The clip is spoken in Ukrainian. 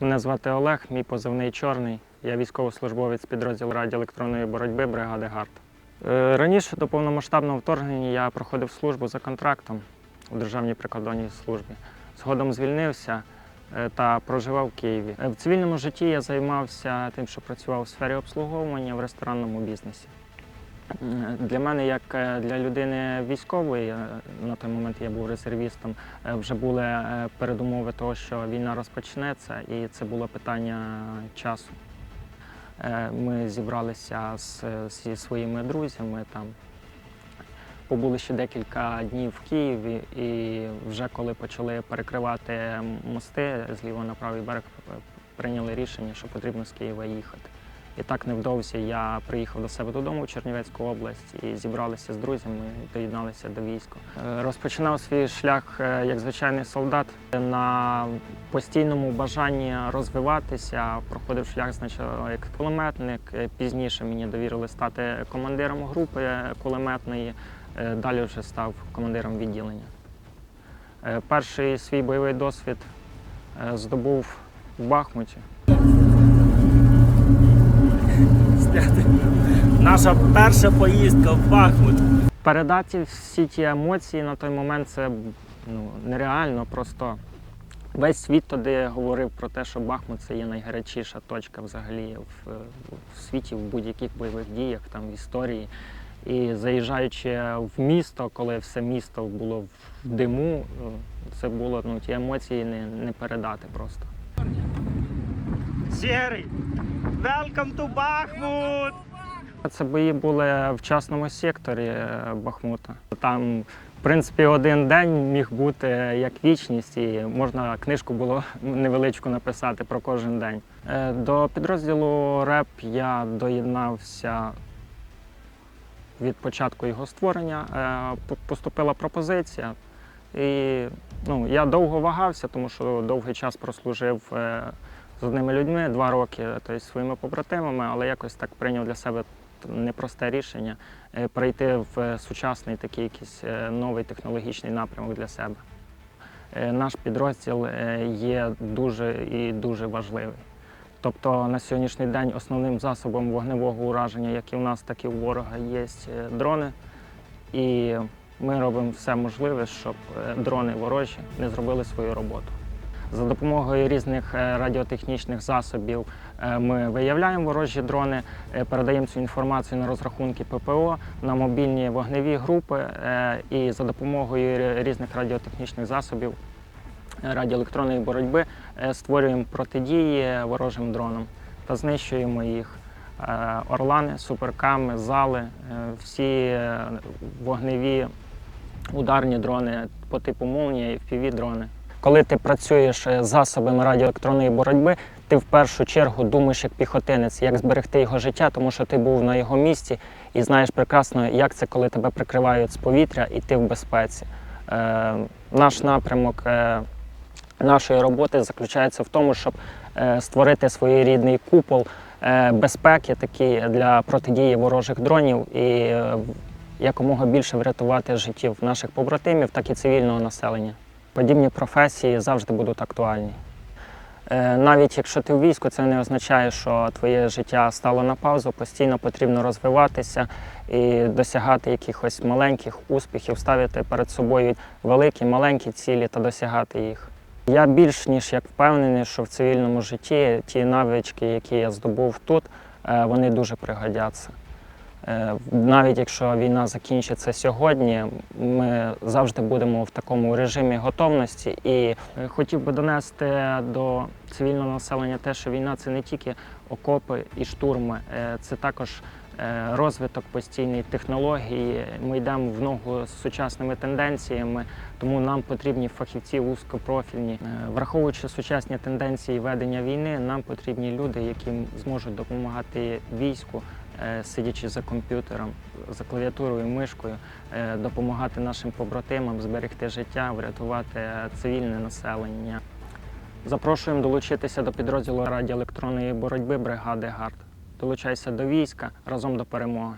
Мене звати Олег, мій позивний чорний. Я військовослужбовець підрозділу радіоелектронної боротьби бригади ГАРД. Е, Раніше до повномасштабного вторгнення я проходив службу за контрактом у Державній прикордонній службі. Згодом звільнився е, та проживав в Києві. Е, В цивільному житті я займався тим, що працював у сфері обслуговування в ресторанному бізнесі. Для мене, як е, для людини військової, е, на той момент я був резервістом, е, вже були передумови того, що війна розпочнеться, і це було питання часу. Ми зібралися з, зі своїми друзями там. Побули ще декілька днів в Києві, і вже коли почали перекривати мости зліва на правий берег, прийняли рішення, що потрібно з Києва їхати. І так невдовзі я приїхав до себе додому в Чернівецьку область і зібралися з друзями, доєдналися до війська. Е, Розпочинав свій шлях е, як звичайний солдат на постійному бажанні розвиватися. Проходив шлях спочатку як кулеметник. Е, Пізніше мені довірили стати командиром групи кулеметної. Далі вже став командиром відділення. Перший свій бойовий досвід здобув в Бахмуті. Наша перша поїздка в Бахмут. Передати всі ті емоції на той момент це ну, нереально. Просто весь світ тоді говорив про те, що Бахмут це є найгарячіша точка взагалі в, в світі, в будь-яких бойових діях, там в історії. І заїжджаючи в місто, коли все місто було в диму, це було ну, ті емоції не, не передати просто. Сірий, welcome to Бахмут! Це бої були в частному секторі е, Бахмута. Там, в принципі, один день міг бути як вічність, і можна книжку було невеличку написати про кожен день. Е, До підрозділу РЕП я доєднався від початку його створення. Е, Поступила пропозиція. І ну, я довго вагався, тому що довгий час прослужив з одними людьми, два роки, тобто своїми побратимами, але якось так прийняв для себе непросте рішення е, перейти в е, сучасний такий якийсь е, новий технологічний напрямок для себе. Наш підрозділ є дуже і дуже важливий. Тобто на сьогоднішній день основним засобом вогневого ураження, як і в нас, так і у ворога, є дрони. І ми робимо все можливе, щоб дрони ворожі не зробили свою роботу. За допомогою різних е, радіотехнічних засобів е, ми виявляємо ворожі дрони, е, передаємо цю інформацію на розрахунки ППО, на мобільні вогневі групи і за допомогою різних радіотехнічних засобів радіоелектронної боротьби створюємо протидії ворожим дронам та знищуємо їх. Орлани, суперками, зали, всі вогневі ударні дрони по типу молнія і fpv дрони. Коли ти працюєш е, з засобами радіоелектронної боротьби, ти в першу чергу думаєш як піхотинець, як зберегти його життя, тому що ти був на його місці і знаєш прекрасно, як це, коли тебе прикривають з повітря і ти в безпеці. Е, наш напрямок е, нашої роботи заключається в тому, щоб е, створити своєрідний купол е, безпеки такий для протидії ворожих дронів і е, якомога більше врятувати життів наших побратимів, так і цивільного населення. Подібні професії завжди будуть актуальні. Е, Навіть якщо ти в війську, це не означає, що твоє життя стало на паузу. Постійно потрібно розвиватися і досягати якихось маленьких успіхів, ставити перед собою великі, маленькі цілі та досягати їх. Я більш ніж як впевнений, що в цивільному житті ті навички, які я здобув тут, е, вони дуже пригодяться. Е, Навіть якщо війна закінчиться сьогодні, ми завжди будемо в такому режимі готовності. І е, хотів би донести до цивільного населення те, що війна це не тільки окопи і штурми, е, це також розвиток постійної технології. Ми йдемо в ногу з сучасними тенденціями, тому нам потрібні фахівці вузькопрофільні. Враховуючи сучасні тенденції ведення війни, нам потрібні люди, які зможуть допомагати війську сидячи за комп'ютером, за клавіатурою мишкою, е, допомагати нашим побратимам зберегти життя, врятувати е, цивільне населення. Запрошуємо долучитися до підрозділу радіоелектронної боротьби бригади ГАРД. Долучайся до війська разом до перемоги.